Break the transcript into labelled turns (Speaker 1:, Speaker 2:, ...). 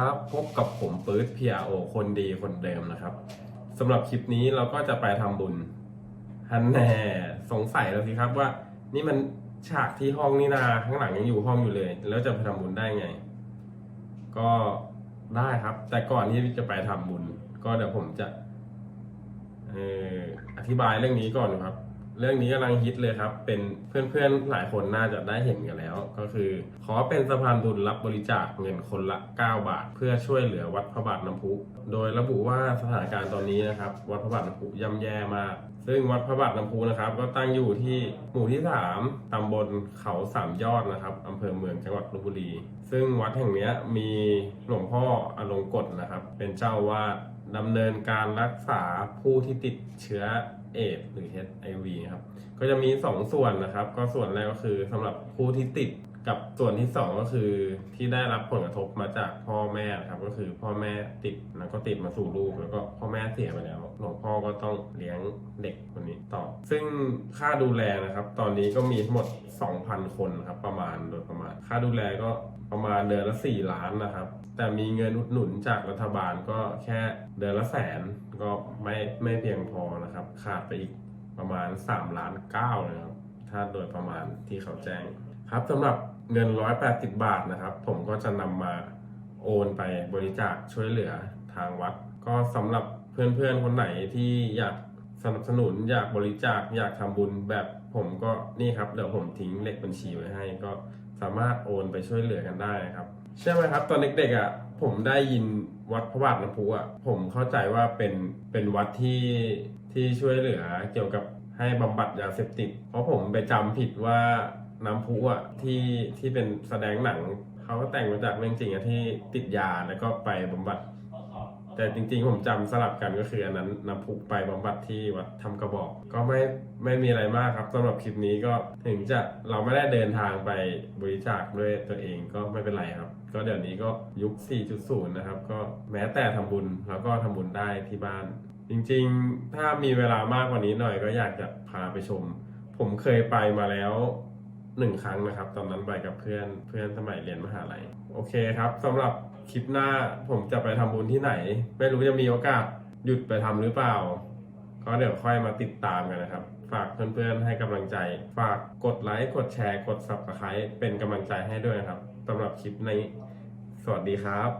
Speaker 1: ครับพบกับผมปื๊ด PRO คนดีคนเดิมนะครับสำหรับคลิปนี้เราก็จะไปทำบุญฮันแน่สงสัยแล้วสิครับว่า นี่มันฉากที่ห้องนี่นาข้างหลังยังอยู่ห้องอยู่เลย แล้วจะไปทำบุญได้ไง ก็ได้ครับ แต่ก่อนที่จะไปทำบุญ ก็เดี๋ยวผมจะเอออธิบายเรื่องนี้ก่อนครับ เรื่องนี้กำลังฮิตเลยครับ เป็นเพื่อนๆหลายคนน่าจะได้เห็นกันแล้ว ก็คือ ขอเป็นสะพานบุญรับบริจาคเงินคนละ 9 บาท เพื่อช่วยเหลือวัดพระบาทน้ำพุโดยระบุว่าสถานการณ์ตอนนี้นะครับ วัดพระบาทน้ำพุย่ำแย่มากซึ่งวัดพระบาทน้ำพุนะครับ ก็ตั้งอยู่ที่หมู่ที่ 3 ตำบลเขาสามยอดนะครับอำเภอเมืองจังหวัดลบบุรี ซึ่งวัดแห่งนี้มีหลวงพ่ออลงกฎนะครับ เป็นเจ้าวาดดำเนินการรักษาผู้ที่ติดเชื้อ เอดหรือ HIV ครับ ก็จะมี 2 ส่วนนะครับ ก็ส่วนแรกก็คือสำหรับผู้ที่ติด กับส่วนที่2ก็คือที่ได้รับผลกระทบมาจากพ่อแม่ครับ ก็คือพ่อแม่ติดแล้วก็ติดมาสู่ลูก แล้วก็พ่อแม่เสียไปแล้วหลวงพ่อก็ต้องเลี้ยงเด็กคนนี้ต่อ ซึ่งค่าดูแลนะครับ ตอนนี้ก็มีทั้งหมด 2,000 คนครับ ประมาณโดยประมาณ ค่าดูแลก็ประมาณเดือนละ 4 ล้านนะครับ แต่มีเงินอุดหนุนจากรัฐบาลก็แค่เดือนละแสนก็ไม่ไม่เพียงพอนะครับ ขาดไปอีกประมาณ 3 ล้าน9เลยครับถ้าโดยประมาณที่เขาแจ้ง ครับสำหรับเงิน 180 บาทนะครับ ผมก็จะนำมาโอนไปบริจาคช่วยเหลือทางวัด ก็สำหรับเพื่อนๆ คนไหนที่อยากสนับสนุนอยากบริจาคอยากทำบุญแบบผมก็นี่ครับเดี๋ยวผมทิ้งเลขบัญชีไว้ให้ ก็สามารถโอนไปช่วยเหลือกันได้นะครับเชื่อไหมครับ ตอนเด็กๆอะผมได้ยินวัดพระบาทน้ำพุอะผมเข้าใจว่าเป็นเป็นวัดที่ที่ช่วยเหลือเกี่ยวกับให้บำบัดยาเสพติด เพราะผมไปจำผิดว่า น้ำพุอะที่ที่เป็นแสดงหนังเขาก็แต่งมาจากเรื่องจริงอะที่ติดยาแล้วก็ไปบำบัด แต่จริงๆผมจำสลับกันก็คืออันนั้นน้ำพุไปบำบัดที่วัดทำกระบอก ก็ไม่ไม่มีอะไรมากครับสำหรับคลิปนี้ก็ถึงจะเราไม่ได้เดินทางไปบริจาคด้วยตัวเองก็ไม่เป็นไรครับ ก็เดี๋ยวนี้ก็ยุค 4.0 นะครับ ก็แม้แต่ทำบุญแล้วก็ทำบุญได้ที่บ้าน จริงๆ ถ้ามีเวลามากกว่านี้หน่อยก็อยากจะพาไปชม ผมเคยไปมาแล้ว หนึ่งครั้งนะครับ ตอนนั้นไปกับเพื่อนเพื่อนสมัยเรียนมหาลัย โอเคครับสำหรับคลิปหน้าผมจะไปทำบุญที่ไหน ไม่รู้จะมีโอกาสหยุดไปทำหรือเปล่า ก็เดี๋ยวค่อยมาติดตามกันนะครับ ฝากเพื่อนๆให้กำลังใจ ฝากกดไลค์กดแชร์ กด subscribe เป็นกำลังใจให้ด้วยนะครับสำหรับคลิปนี้ สวัสดีครับ